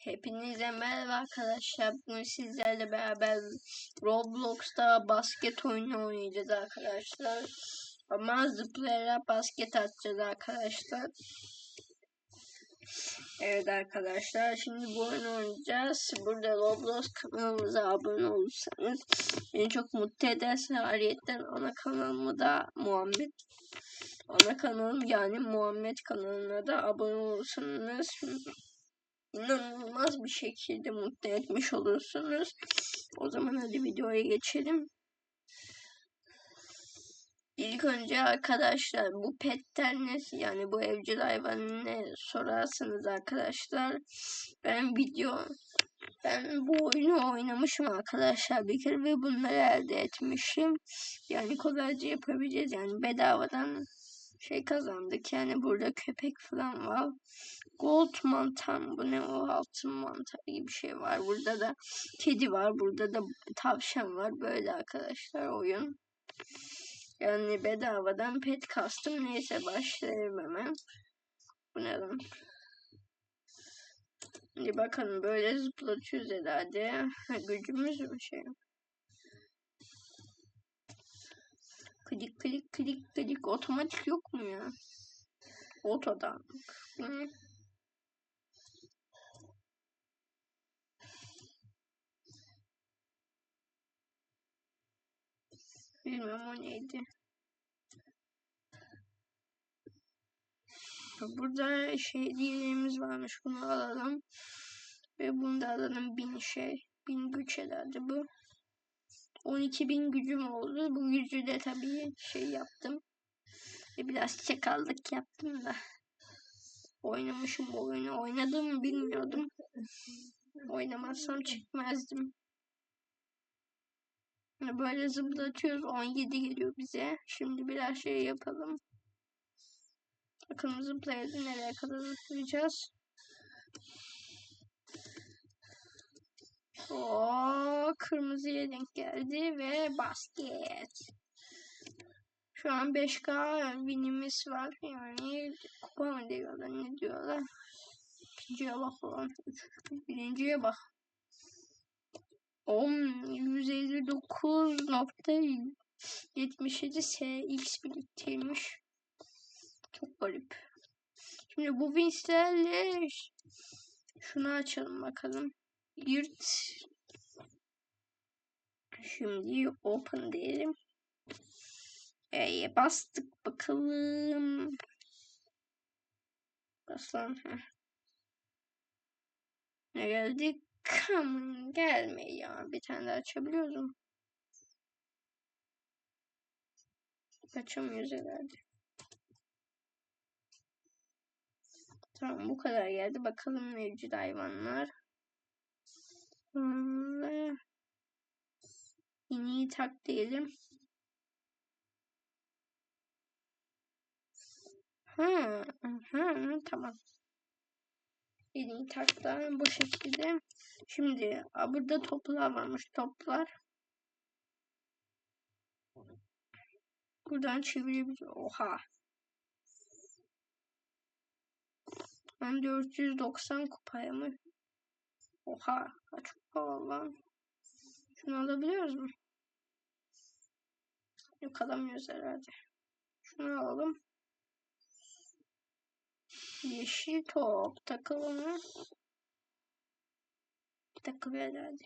Hepinize merhaba arkadaşlar. Bugün sizlerle beraber Roblox'ta basket oyunu oynayacağız arkadaşlar. Ama zıplayarak basket atacağız arkadaşlar. Evet arkadaşlar şimdi bu oyunu oynayacağız. Burada Roblox kanalımıza abone olursanız beni çok mutlu ederse ayrıyetten ana kanalımı da Muhammed ana kanalım yani Muhammed kanalına da abone olursanız inanılmaz bir şekilde mutlu etmiş olursunuz. O zaman hadi videoya geçelim. İlk önce arkadaşlar bu petten ne yani bu evcil hayvan ne sorarsınız arkadaşlar. Ben video ben bu oyunu oynamışım arkadaşlar bir kere ve bunları elde etmişim. Yani kolayca yapabileceğiz yani bedavadan şey kazandık. Yani burada köpek falan var. Gold mantar bu ne o altın mantar gibi bir şey var. Burada da kedi var. Burada da tavşan var. Böyle arkadaşlar oyun. Yani bedavadan pet kastım. Neyse başlayalım hemen. Bu ne lan? Şimdi bakın böyle zıplatıyoruz herhalde. Ha, gücümüz mü şey? Klik klik klik klik otomatik yok mu ya? Otodan. Hı. Bilmiyorum o neydi. Burada şey diyelerimiz varmış. Bunu alalım. Ve bunu da alalım. Bin şey. Bin güç herhalde bu. 12 bin gücüm oldu. Bu gücü de tabii şey yaptım. Ve biraz çakallık yaptım da. Oynamışım bu oyunu. Oynadım bilmiyordum. Oynamazsam çıkmazdım. Böyle zıplatıyoruz. 17 geliyor bize. Şimdi biraz şey yapalım. Bakın zıplayalım. Nereye kadar zıplayacağız? O kırmızıya denk geldi ve basket. Şu an 5K winimiz var. Yani kupa mı diyorlar ne diyorlar. İkinciye bak falan. Birinciye bak. 10 159.77 SX biriktirmiş. Çok garip. Şimdi bu winslerle şunu açalım bakalım. Yurt. Şimdi open diyelim. E'ye bastık bakalım. Bas lan. Ne geldi? Kam gelme ya. Bir tane daha açabiliyoruz mu? Açamıyoruz herhalde. Tamam bu kadar geldi. Bakalım mevcut hayvanlar. Hmm. İğneyi tak diyelim. Ha, ha, tamam. İğneyi taktan bu şekilde. Şimdi burada toplar varmış toplar. Buradan çevirebilir. Oha. Ben 490 kupaya mı? Oha. Var lan? Şunu alabiliyoruz mu? Yok alamıyoruz herhalde. Şunu alalım. Yeşil top takılı mı? Takılıyor herhalde.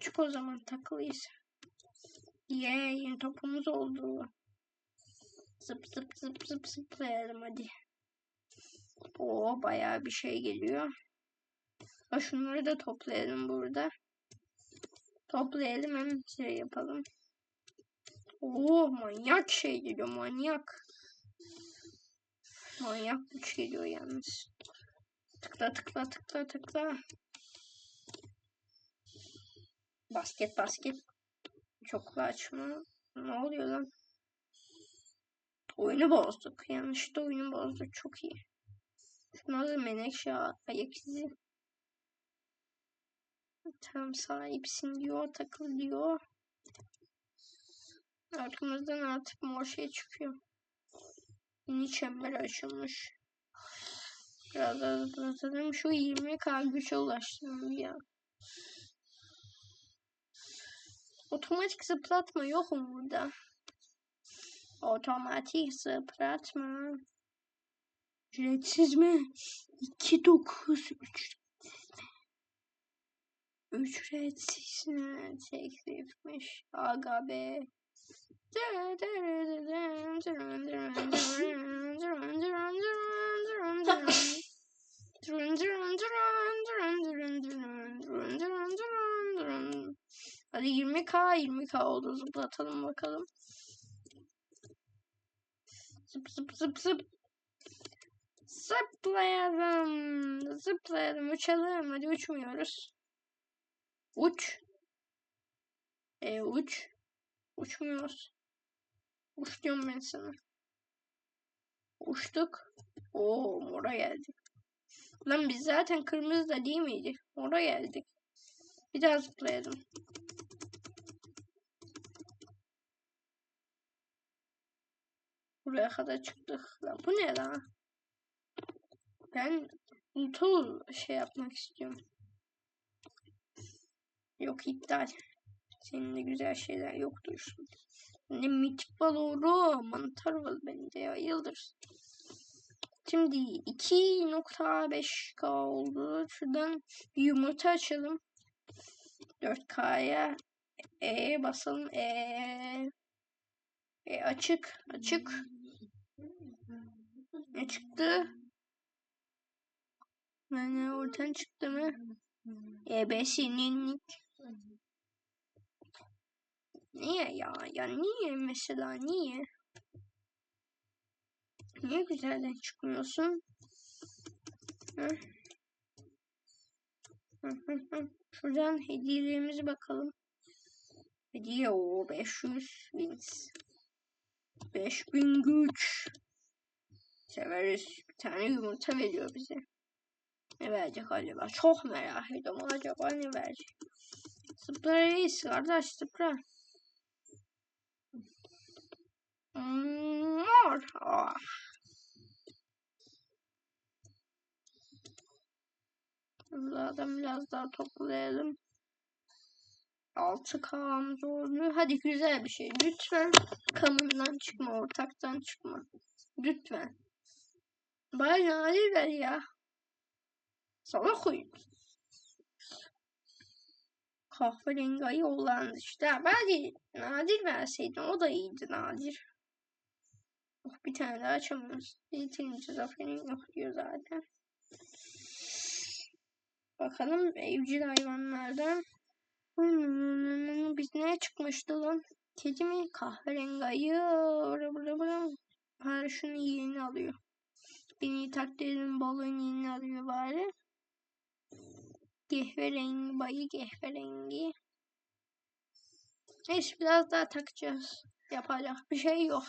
Çık o zaman takılıyız. Yee yeni topumuz oldu. Zıp zıp zıp zıp zıplayalım hadi. Oo bayağı bir şey geliyor. Ha şunları da toplayalım burada. Toplayalım hem şey yapalım. Oo manyak şey geliyor manyak. Manyak güç geliyor yalnız. Tıkla tıkla tıkla tıkla. Basket basket. Çok açma. Ne oluyor lan? Oyunu bozduk. Yanlışlıkla oyunu bozduk. Çok iyi. Şuna da menekşe ayak izi. Tam sahipsin diyor. Takıl diyor. Arkamızdan artık mor şey çıkıyor. Yeni çember açılmış. Biraz zıplatalım. Şu 20k güce ulaştım ya. Otomatik zıplatma yok mu burada? Otomatik zıplatma. Ücretsiz mi? 2.9 ücretsiz mi? Ücretsiz mi? Teklifmiş. Aga be. Hadi 20k 20k oldu zıplatalım bakalım. Zıp zıp zıp zıp. Zıplayalım. Zıplayalım uçalım. Hadi uçmuyoruz. Uç. E uç. Uçmuyoruz. Uç diyorum ben sana. Uçtuk. Oo mora geldik. Lan biz zaten kırmızı da değil miydi? Mora geldik. Bir daha zıplayalım. Buraya kadar çıktık. Lan bu ne lan? Ben Utul şey yapmak istiyorum. Yok iptal. Senin de güzel şeyler yoktur. Ne mitik balonu, mantar var bende ya yıldır. Şimdi 2.5k oldu. Şuradan bir yumurta açalım. 4k'ya E basalım. E, e açık, açık. Ne çıktı? Yani oradan çıktı mı? Ebesinin Niye ya? Ya niye mesela niye? Niye güzelden çıkmıyorsun? Şuradan hediyelerimize bakalım. Hediye o 500 wins. 5000 güç. Severiz. Bir tane yumurta veriyor bize. Ne verecek acaba? Çok merak ediyorum. Acaba ne verecek? Sıpra reis kardeş sıpra. Mor. Oh. Buradan biraz daha toplayalım. 6 kamız olmuyor. Hadi güzel bir şey. Lütfen kamından çıkma, ortaktan çıkma. Lütfen. Bari nadir ya. Sana koyayım. Kahverengi ayı olan işte. Bari nadir verseydin o da iyiydi nadir. Oh, bir tane daha açamıyoruz. Yeterince zaferin yok diyor zaten. Bakalım evcil hayvanlardan. Hmm, biz ne çıkmıştı lan? Kedi mi? Kahverengi ayı. Bıra bıra bıra. Bari şunu yeni alıyor. Beni takdirin balon yeni alıyor bari. Kahverengi bayı kahverengi. Neyse biraz daha takacağız. Yapacak bir şey yok.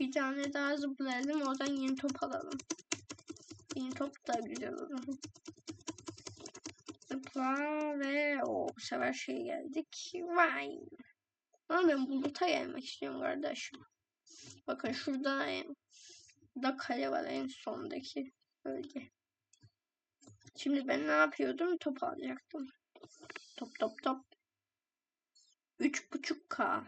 Bir tane daha zıplayalım. Oradan yeni top alalım. Yeni top da güzel olur. Zıpla ve o bu sefer şey geldik. Vay. Ama ben buluta gelmek istiyorum kardeşim. Bakın şurada da kale var en sondaki bölge. Şimdi ben ne yapıyordum? Top alacaktım. Top top top. 3.5k.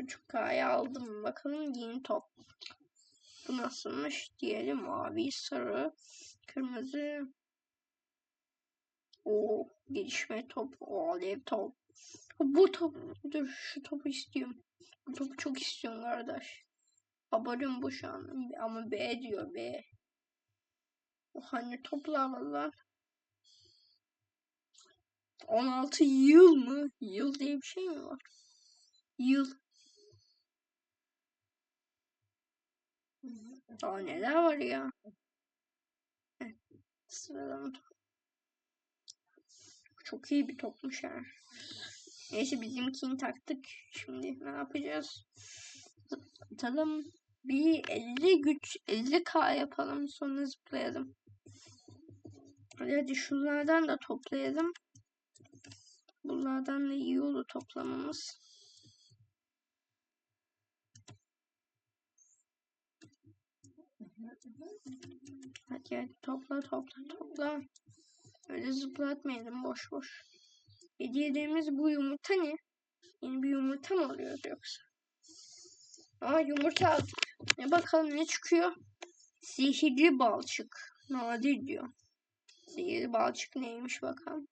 3K'ya aldım. Bakalım yeni top. Bu nasılmış? Diyelim mavi, sarı, kırmızı. O gelişme top, o alev top. Bu top, dur şu topu istiyorum. Bu topu çok istiyorum kardeş. Haberim bu şu an. Ama B diyor B. O hani toplar valla. 16 yıl mı? Yıl diye bir şey mi var? Yıl. Daha neler var ya. Top. Çok iyi bir topmuş ha. Neyse bizimkini taktık. Şimdi ne yapacağız? Atalım. Bir 50 güç 50k yapalım sonra zıplayalım. Hadi şunlardan da toplayalım. Bunlardan da iyi olur toplamamız. Hadi hadi topla topla topla. Öyle zıplatmayalım boş boş. Hediyelerimіз bu yumurta ne? Yeni bir yumurta mı alıyoruz yoksa? Aa yumurta aldık. Ne bakalım ne çıkıyor? Sihirli balçık. Nadir diyor. Sihirli balçık neymiş bakalım.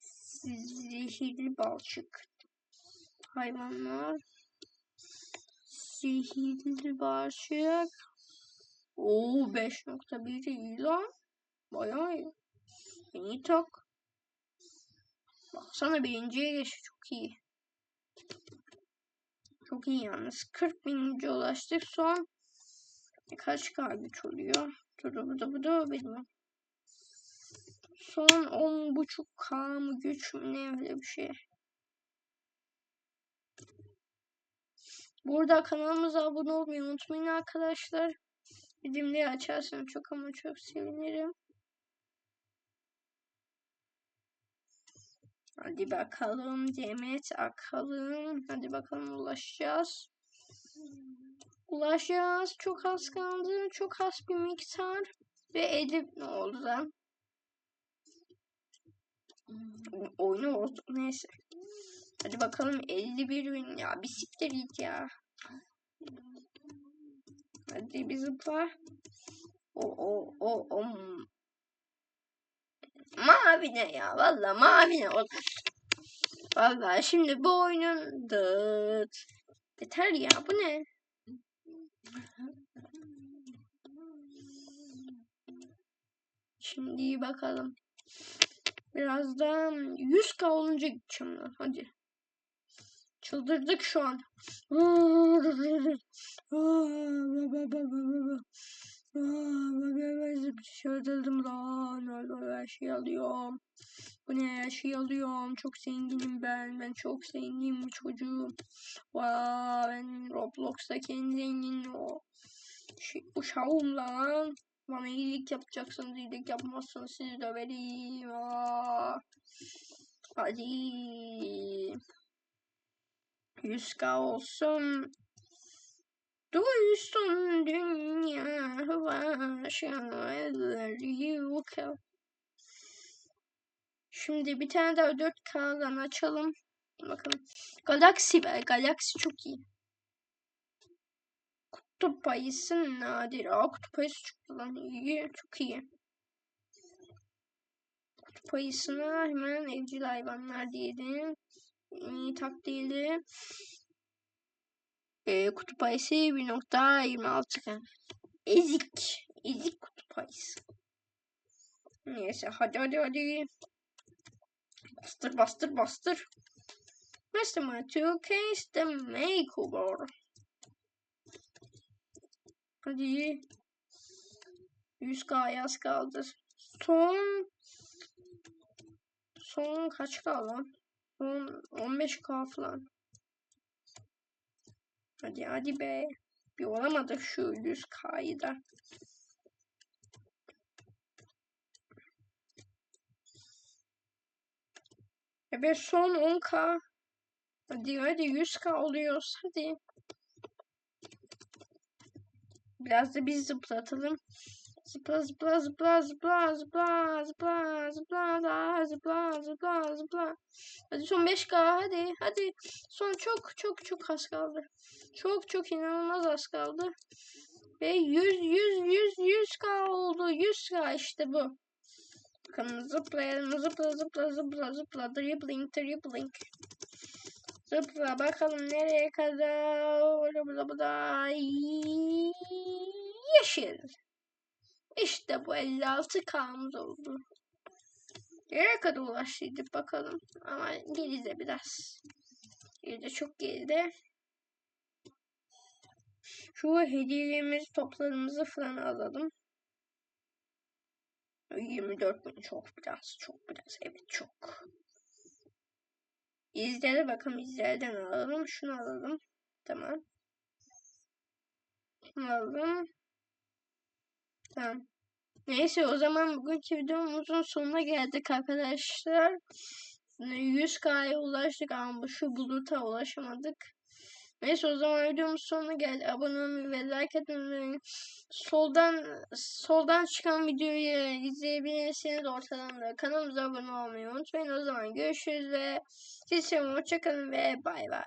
Sihirli balçık. Hayvanlar. Sihirli balçık. Oo 5.1 iyi lan. Bayağı iyi. İyi tak. Baksana birinciye geçti. Çok iyi. Çok iyi yalnız. 40 bininci ulaştık. Son kaç kalbit oluyor? Dur bu da bu da bilmem. Son 10 buçuk K mı güç mü ne öyle bir şey. Burada kanalımıza abone olmayı unutmayın arkadaşlar. Bildirimleri açarsanız çok ama çok sevinirim. Hadi bakalım Demet akalım. Hadi bakalım ulaşacağız. Ulaşacağız. Çok az kaldı. Çok az bir miktar. Ve Edip ne oldu lan? Oyunu oldu. Neyse. Hadi bakalım 51 bin ya. Bisiklet git ya. Hadi bir zıpla. O o o o. Mavi ne ya? Valla mavi ne olur. Valla şimdi bu oyunun dıt. Yeter ya bu ne? Şimdi bakalım. Birazdan 100k olunca gideceğim lan. Hadi. Çıldırdık şu an. Çıldırdım lan. Her şeyi alıyorum. Bu ne her şeyi alıyorum. Çok zenginim ben. Ben çok zengin bir çocuğum. Vay ben Roblox'taki en zengin o. Şey, uşağım lan. Bana iyilik yapacaksınız. iyilik yapmazsanız sizi döverim. Aa. Hadi. 100k olsun. Duysun dünya başarılar yok. Şimdi bir tane daha 4K'dan açalım. Bakalım. Galaxy ver. Galaxy çok iyi. Kutup ayısı nadir. Aa kutup ayısı çıktı lan. İyi. Çok iyi. Kutup ayısına hemen evcil hayvanlar diyelim. İyi tak diyelim. E, kutup ayısı 1.26 Ezik. Ezik kutup ayısı. Neyse hadi hadi hadi. Bastır bastır bastır. My Two Case The Makeover. Hadi. 100k yaz kaldı. Son son kaç kaldı? Son 15k falan. Hadi hadi be. Bir olamadık şu 100k'yı da. Evet son 10k. Hadi hadi 100k oluyoruz hadi. Biraz da biz zıplatalım. Zıpla zıpla zıpla zıpla zıpla zıpla zıpla daha zıpla zıpla zıpla. Hadi son 5K hadi hadi. Son çok çok çok az kaldı. Çok çok inanılmaz az kaldı. Ve 100 100 100 100K oldu. 100K işte bu. Bakın zıplayalım zıpla zıpla zıpla zıpla dribbling dribbling. Zıpla bakalım nereye kadar. Yeşil. İşte bu 56 k'mız oldu. Nereye kadar ulaştıydık bakalım. Ama geride biraz. Geride çok geride. Şu hediyelerimizi toplarımızı falan alalım. 24 bin çok biraz çok biraz evet çok. İzleri bakalım izlerden alalım. Şunu alalım. Tamam. Şunu alalım. Tamam. Neyse o zaman bugünkü videomuzun sonuna geldik arkadaşlar. 100K'ya ulaştık ama şu buluta ulaşamadık. Neyse o zaman videomuz sonuna geldi. Abone olmayı ve like unutmayın. Soldan soldan çıkan videoyu izleyebilirsiniz ortadan da. Kanalımıza abone olmayı unutmayın. O zaman görüşürüz ve siz hoşçakalın ve bay bay.